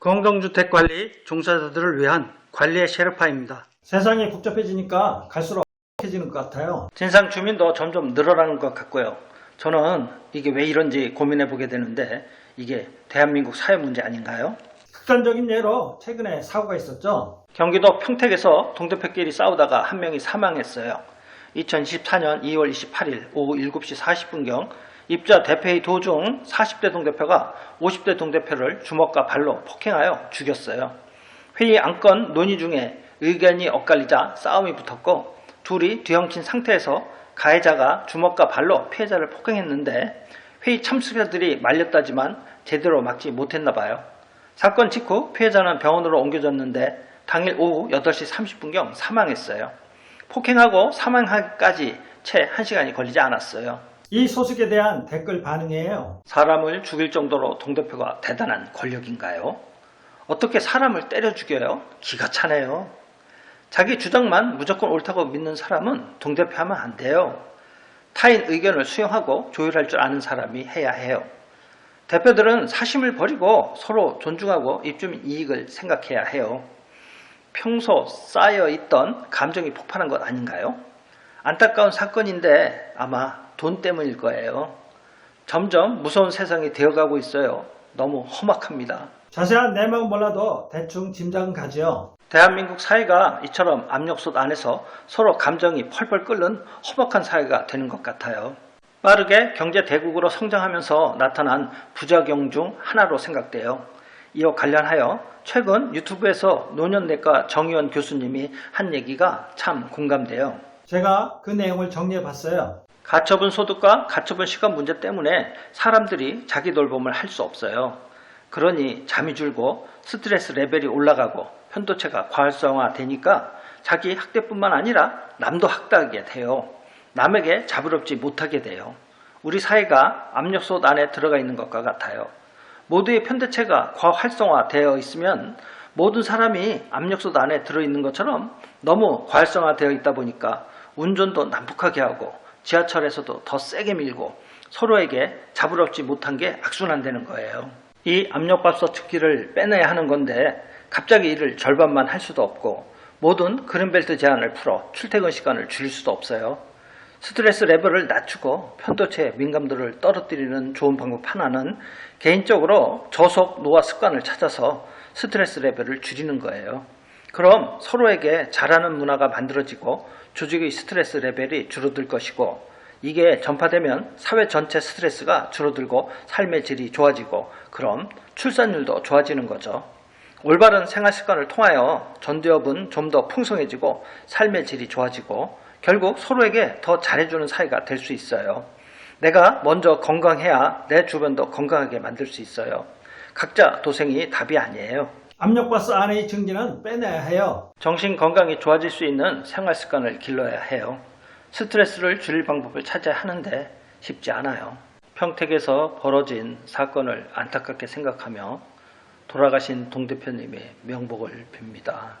공동주택관리 종사자들을 위한 관리의 셰르파입니다. 세상이 복잡해지니까 갈수록 해지는 것 같아요. 진상 주민도 점점 늘어나는 것 같고요. 저는 이게 왜 이런지 고민해 보게 되는데 이게 대한민국 사회 문제 아닌가요? 극단적인 예로 최근에 사고가 있었죠. 경기도 평택에서 동대표끼리 싸우다가 한 명이 사망했어요. 2024년 2월 28일 오후 7시 40분경 입자 대회의 도중 40대 동대표가 50대 동대표를 주먹과 발로 폭행하여 죽였어요. 회의 안건 논의 중에 의견이 엇갈리자 싸움이 붙었고 둘이 뒤엉킨 상태에서 가해자가 주먹과 발로 피해자를 폭행했는데 회의 참석자들이 말렸다지만 제대로 막지 못했나 봐요. 사건 직후 피해자는 병원으로 옮겨졌는데 당일 오후 8시 30분경 사망했어요. 폭행하고 사망하기까지 채 1시간이 걸리지 않았어요. 이 소식에 대한 댓글 반응이에요. 사람을 죽일 정도로 동대표가 대단한 권력인가요? 어떻게 사람을 때려 죽여요? 기가 차네요. 자기 주장만 무조건 옳다고 믿는 사람은 동대표 하면 안 돼요. 타인 의견을 수용하고 조율할 줄 아는 사람이 해야 해요. 대표들은 사심을 버리고 서로 존중하고 입주민 이익을 생각해야 해요. 평소 쌓여 있던 감정이 폭발한 것 아닌가요? 안타까운 사건인데 아마 돈 때문일 거예요. 점점 무서운 세상이 되어가고 있어요. 너무 험악합니다. 자세한 내막은 몰라도 대충 짐작은 가지요. 대한민국 사회가 이처럼 압력솥 안에서 서로 감정이 펄펄 끓는 험악한 사회가 되는 것 같아요. 빠르게 경제 대국으로 성장하면서 나타난 부작용 중 하나로 생각돼요. 이와 관련하여 최근 유튜브에서 노년내과 정의원 교수님이 한 얘기가 참 공감돼요. 제가 그 내용을 정리해 봤어요. 가처분 소득과 가처분 시간 문제 때문에 사람들이 자기 돌봄을 할 수 없어요. 그러니 잠이 줄고 스트레스 레벨이 올라가고 편도체가 과활성화 되니까 자기 학대뿐만 아니라 남도 학대하게 돼요. 남에게 자부럽지 못하게 돼요. 우리 사회가 압력솥 안에 들어가 있는 것과 같아요. 모두의 편대체가 과활성화되어 있으면 모든 사람이 압력솥 안에 들어있는 것처럼 너무 과활성화되어 있다 보니까 운전도 난폭하게 하고 지하철에서도 더 세게 밀고 서로에게 자부럽지 못한 게 악순환되는 거예요. 이 압력밥솥 특기를 빼내야 하는 건데 갑자기 이를 절반만 할 수도 없고 모든 그린벨트 제한을 풀어 출퇴근 시간을 줄일 수도 없어요. 스트레스 레벨을 낮추고 편도체 민감도를 떨어뜨리는 좋은 방법 하나는 개인적으로 저속 노화 습관을 찾아서 스트레스 레벨을 줄이는 거예요. 그럼 서로에게 잘하는 문화가 만들어지고 조직의 스트레스 레벨이 줄어들 것이고 이게 전파되면 사회 전체 스트레스가 줄어들고 삶의 질이 좋아지고 그럼 출산율도 좋아지는 거죠. 올바른 생활 습관을 통하여 전두엽은 좀 더 풍성해지고 삶의 질이 좋아지고 결국 서로에게 더 잘해주는 사이가 될 수 있어요. 내가 먼저 건강해야 내 주변도 건강하게 만들 수 있어요. 각자 도생이 답이 아니에요. 압력밥솥 안의 증기는 빼내야 해요. 정신 건강이 좋아질 수 있는 생활 습관을 길러야 해요. 스트레스를 줄일 방법을 찾아야 하는데 쉽지 않아요. 평택에서 벌어진 사건을 안타깝게 생각하며 돌아가신 동 대표님의 명복을 빕니다.